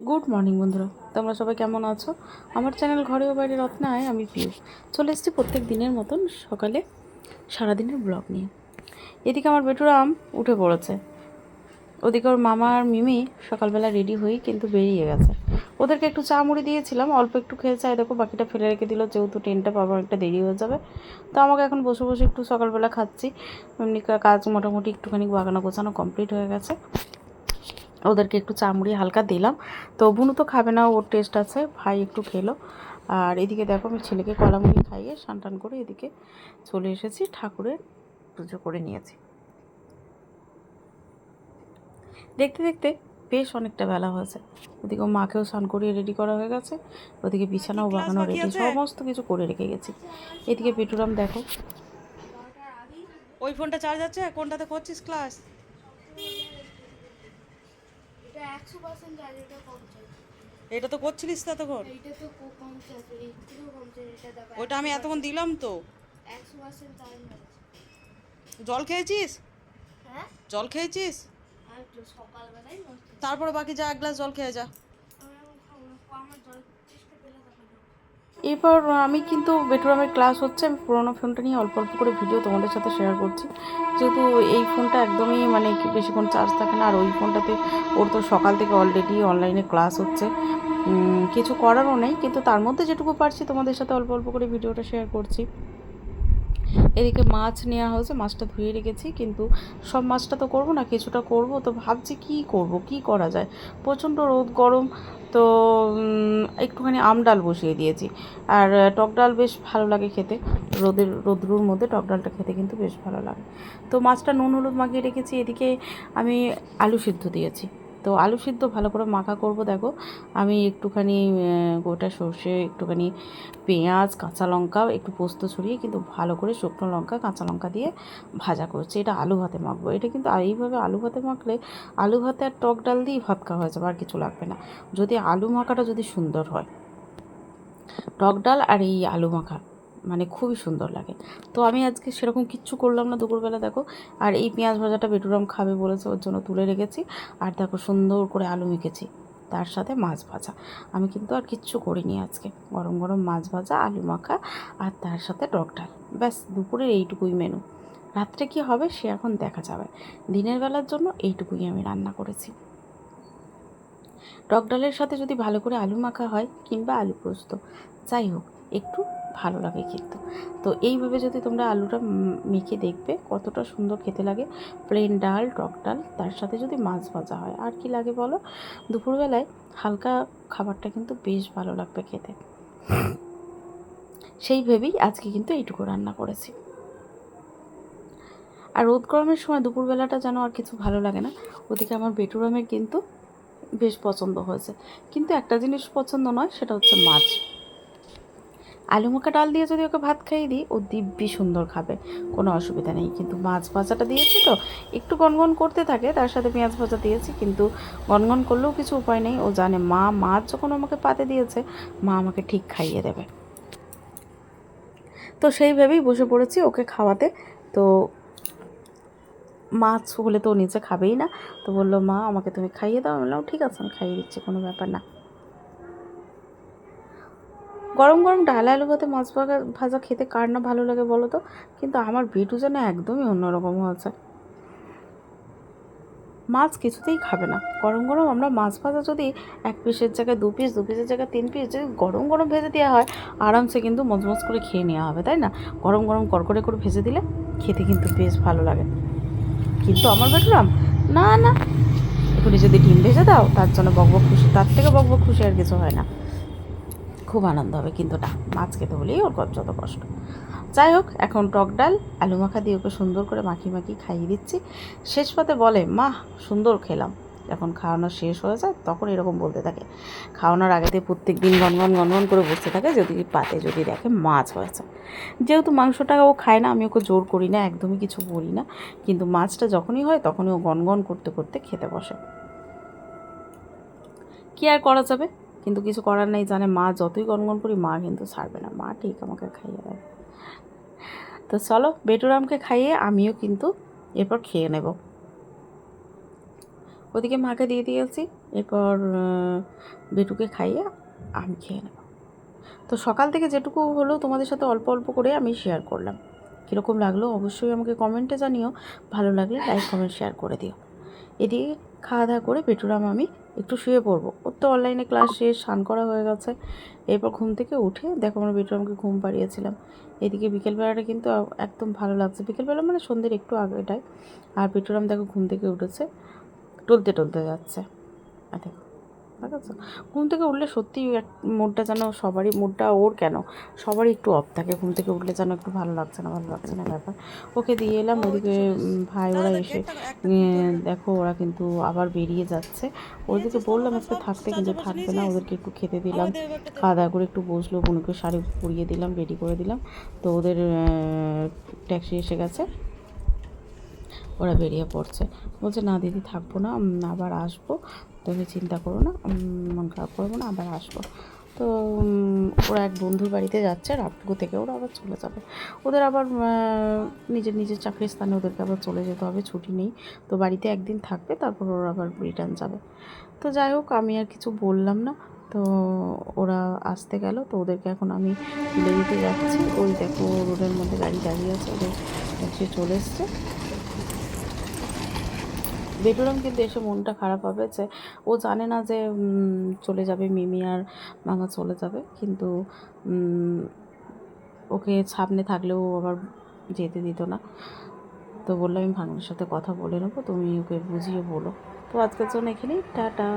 Good morning বন্ধুরা। তোমরা সবাই কেমন আছো? আমার চ্যানেল ঘরে ও বাইরে রত্নায়, আমি পিউ চলে এসেছি প্রত্যেক দিনের মতন সকালে সারাদিনের ব্লগ নিয়ে। এদিকে আমার বেটুরাম উঠে পড়েছে। ওদিকে ওর মামা আর মিমি সকালবেলা রেডি হয়েই কিন্তু বেরিয়ে গেছে। ওদেরকে একটু চা মুড়ি দিয়েছিলাম, অল্প একটু খেয়ে চাই দেখো, বাকিটা ফেলে রেখে দিল, যেহেতু ট্রেনটা পাবার একটা দেরি হয়ে যাবে। তো আমাকে এখন বসে বসে একটু সকালবেলা খাচ্ছি। এমনি কাজ মোটামুটি একটুখানি বাগানো গোছানো কমপ্লিট হয়ে গেছে। ওদেরকে একটু চামড়ি হালকা দিলাম। তো বুনু তো খাবে না ওর টেস্ট আছে। ভাই একটু খেলো। আর এদিকে দেখো আমি ছেলেকে কলামুড়ি খাইয়ে স্নান টান করে এদিকে চলে এসেছি ঠাকুরের পুজো করে নিয়েছি। দেখতে দেখতে বেশ অনেকটা বেলা হয়েছে। ওদিকে মাকেও স্নান করিয়ে রেডি করা হয়ে গেছে। ওদিকে বিছানাও বাগানো রেডি সমস্ত কিছু করে রেখে গেছি। এদিকে পেটুরাম দেখো। ওই ফোনটা চার্জ আছে? কোনটাতে করছিস ক্লাস এটা একশো পার্সেন্ট চার্জ এটা কম চার্জ এটা তো করছিলিস তো এতক্ষণ এইটা তো কম চার্জ এই কম চার্জ এটা দেখো ওইটা আমি এতক্ষণ দিলাম তো। চার্জ জল খেয়েছিস? হ্যাঁ? জল খেয়েছিস? আর সকালবেলায় নষ্ট তারপরে বাকি যা এক গ্লাস জল খেয়ে যা। আমার জল চেষ্টা পেলে। এরপর আমি কিন্তু বেডরুমের ক্লাস হচ্ছে, আমি পুরোনো ফোনটা নিয়ে অল্প অল্প করে ভিডিও তোমাদের সাথে শেয়ার করছি। যেহেতু এই ফোনটা একদমই মানে বেশিক্ষণ চার্জ থাকে না, আর ওই ফোনটাতে ওর তো সকাল থেকে অলরেডি অনলাইনে ক্লাস হচ্ছে। কিছু করারও নেই, কিন্তু তার মধ্যে যেটুকু পারছি তোমাদের সাথে অল্প অল্প করে ভিডিওটা শেয়ার করছি। এদিকে মাছ নেওয়া হয়েছে, মাছটা ধুয়ে রেখেছি, কিন্তু সব মাছটা তো করব না, কিছুটা করব, তো ভাবছি কি করব, কি করা যায়? প্রচণ্ড রোদ, গরম, তো একটুখানি আম ডাল বসিয়ে দিয়েছি। আর টক ডাল বেশ ভালো লাগে খেতে। রোদের, রোদ্রুর মধ্যে টক ডালটা খেতে কিন্তু বেশ ভালো লাগে। তো মাছটা নুন, হলুদ মাখিয়ে রেখেছি, এদিকে আমি আলু সিদ্ধ দিয়েছি। তো আলু সিদ্ধ ভালো করে মাখা করব, দেখো। আমি একটুখানি গোটা সর্ষে, একটুখানি পেঁয়াজ, কাঁচা লঙ্কা, একটু পোস্ত ছড়িয়ে কিন্তু ভালো করে শুকনো লঙ্কা, কাঁচা লঙ্কা দিয়ে ভাজা করছি। এটা আলু ভাতে মাখবো। এটা কিন্তু এইভাবে আলু ভাতে মাখলে আলু ভাতে আর টক ডাল দিয়েই ভাত খাওয়া হয়ে যাবে, আর কিছু লাগবে না। যদি আলু মাখাটা যদি সুন্দর হয়। টক ডাল আর এই আলু মাখা। মানে খুবই সুন্দর লাগে। তো আমি আজকে সেরকম কিচ্ছু করলাম না দুপুরবেলা, দেখো। আর এই পেঁয়াজ ভাজাটা বেটুরাম খাবে বলেছে, ওর জন্য তুলে রেখেছি। আর দেখো সুন্দর করে আলু মেখেছি, তার সাথে মাছ ভাজা। আমি কিন্তু আর কিচ্ছু করিনি আজকে। গরম গরম মাছ ভাজা, আলু মাখা, আর তার সাথে টক ডাল। ব্যাস, দুপুরের এইটুকুই মেনু রাত্রে কি হবে সে এখন দেখা যাবে। দিনের বেলার জন্য এইটুকুই আমি রান্না করেছি। টক ডালের সাথে যদি ভালো করে আলু মাখা হয় কিংবা আলু পোস্ত, যাই হোক, একটু ভালো লাগে কিন্তু। তো এইভাবে যদি তোমরা আলুটা মেখে দেখবে কতটা সুন্দর খেতে লাগে। প্লেন ডাল, টক ডাল, তার সাথে যদি মাছ ভাজা হয়। আর কি লাগে বলো? দুপুরবেলায় হালকা খাবারটা কিন্তু বেশ ভালো লাগবে খেতে। সেই ভেবেই আজকে কিন্তু এইটুকু রান্না করেছি। আর রোদ গরমের সময় দুপুরবেলাটা যেন আর কিছু ভালো লাগে না। ওদিকে আমার বেটুরামের কিন্তু বেশ পছন্দ হয়েছে। কিন্তু একটা জিনিস পছন্দ নয়, সেটা হচ্ছে মাছ। আলু মাখা ডাল দিয়ে যদি ওকে ভাত খাইয়ে দিই, ও দিব্যি সুন্দর খাবে। কোনো অসুবিধা নেই। কিন্তু মাছ ভাজাটা দিয়েছি তো, একটু গনগন করতে থাকে, তার সাথে পেঁয়াজ ভাজা দিয়েছি, কিন্তু গনগন করলেও কিছু উপায় নেই। ও জানে মা মাছ যখন আমাকে পাতে দিয়েছে, মা আমাকে ঠিক খাইয়ে দেবে। তো সেইভাবেই বসে পড়েছি ওকে খাওয়াতে। তো মাছ হলে তো নিচে খাবেই না। তো বলল, মা, আমাকে তুমি খাইয়ে দাও। আমি বললাম ঠিক আছে, আমি খাইয়ে দিচ্ছি, কোনো ব্যাপার না। গরম গরম ডাল আলু ভাতে, মাছ ভাজা ভাজা খেতে কার না ভালো লাগে বলো তো? কিন্তু আমার বেটু যেন একদমই অন্যরকম হয়েছে। মাছ কিছুতেই খাবে না। গরম গরম আমরা মাছ ভাজা যদি এক পিসের জায়গায় দু পিস, দু পিসের জায়গায় তিন পিস যদি গরম গরম ভেজে দেওয়া হয়, আরামসে কিন্তু মজমজ করে খেয়ে নেওয়া হবে, তাই না? গরম গরম কড়কড়ে করে ভেজে দিলে খেতে কিন্তু বেশ ভালো লাগে। কিন্তু আমার বেটুরাম না না এখনই যদি ডিম ভেজে দাও, তার জন্য বকবক খুশি, তার থেকে বকবক খুশি আর কিছু হয় না। খুব আনন্দ হবে, কিন্তু না, মাছ খেতে হলেই ওর যত কষ্ট। যাই হোক, এখন টক ডাল, আলু মাখা দিয়ে ওকে সুন্দর করে মাখিয়ে মাখিয়ে খাইয়ে দিচ্ছি। শেষ পথে বলে, মা, সুন্দর খেলাম। যখন খাওয়ানো শেষ হয়ে যায়, তখন এরকম বলতে থাকে। খাওয়ানোর আগেতে প্রত্যেক দিন গনগন গনগন করে বসতে থাকে, যদি পাতে যদি দেখে মাছ হয়েছে। যেহেতু মাংসটা ও খায় না, আমি ওকে জোর করি না, একদমই কিছু বলি না। কিন্তু মাছটা যখনই হয়, তখনই ও গনগন করতে করতে খেতে বসে। কি আর করা যাবে? কিন্তু কিছু করার নেই, জানে মা যতই গনগন করি, মা কিন্তু ছাড়বে না। মা ঠিক আমাকে খাইয়ে দেয়। তো চলো বেটুরামকে খাইয়ে আমিও কিন্তু এরপর খেয়ে নেব। ওদিকে মাকে দিয়ে দিয়েছি, এরপর বেটুকে খাইয়ে আমি খেয়ে নেব। তো সকাল থেকে যেটুকু হলো, তোমাদের সাথে অল্প অল্প করে আমি শেয়ার করলাম। কীরকম লাগল অবশ্যই আমাকে কমেন্টে জানিও, ভালো লাগলে লাইক কমেন্ট শেয়ার করে দিও। এদিকে খাওয়া দাওয়া করে বেটুরাম আমি একটু শুয়ে পড়ব। ওর তো অনলাইনে ক্লাস শেষ, স্নান করা হয়ে গেছে। এরপর ঘুম থেকে উঠে দেখো আমরা বেটুরামকে ঘুম পাড়িয়েছিলাম। এদিকে বিকেলবেলাটা কিন্তু একদম ভালো লাগছে। বিকেলবেলা মানে সন্ধ্যের একটু আগেটায় আর বেটুরাম দেখো ঘুম থেকে উঠেছে। টলতে টলতে যাচ্ছে। দেখো। ঘুম থেকে উঠলে সত্যি মুডটা যেন সবারই মুডটা ওর কেন? সবারই একটু অফ থাকে। ঘুম থেকে উঠলে যেন একটু ভালো লাগছে না ভালো লাগছে না ব্যাপার। ওকে দিয়ে এলাম। ওদিকে ভাই ওরা এসে দেখো ওরা কিন্তু আবার বেরিয়ে যাচ্ছে। ওদেরকে বললাম একটু থাকতে কিন্তু থাকবে না। ওদেরকে একটু খেতে দিলাম। খাওয়া দাওয়া করে একটু বসল। বোনকে শাড়ি পরিয়ে দিলাম রেডি করে দিলাম। তো ওদের ট্যাক্সি এসে গেছে। ওরা বেরিয়ে পড়ছে। বলছে, না দিদি, থাকব না আবার আসব। তুমি চিন্তা করো না মন খারাপ করব না, আবার আসব। তো ওরা এক বন্ধুর বাড়িতে যাচ্ছে, রাতটুকু থেকে ওরা আবার চলে যাবে। ওদের আবার নিজের নিজের চাকরির স্থানে ওদেরকে আবার চলে যেতে হবে, ছুটি নেই। তো বাড়িতে একদিন থাকবে, তারপর ওরা আবার রিটার্ন যাবে। তো যাই হোক, আমি আর কিছু বললাম না। তো ওরা আসতে গেল, তো ওদেরকে এখন আমি তুলে দিতে যাচ্ছি। ওই দেখো, রোডের মধ্যে গাড়ি দাঁড়িয়ে আছে, ওদের, সে চলে এসছে। বেটুরাম কিন্তু এসে মনটা খারাপ হবে যে ও জানে না যে চলে যাবে মিমি আর মামা চলে যাবে। কিন্তু ওকে সামনে থাকলেও আবার যেতে দিত না। তো বললাম আমি ভাঙনের সাথে কথা বলে নেব, তুমি ওকে বুঝিয়ে বলো। তো আজকের জন্য এখানেই, টাটা।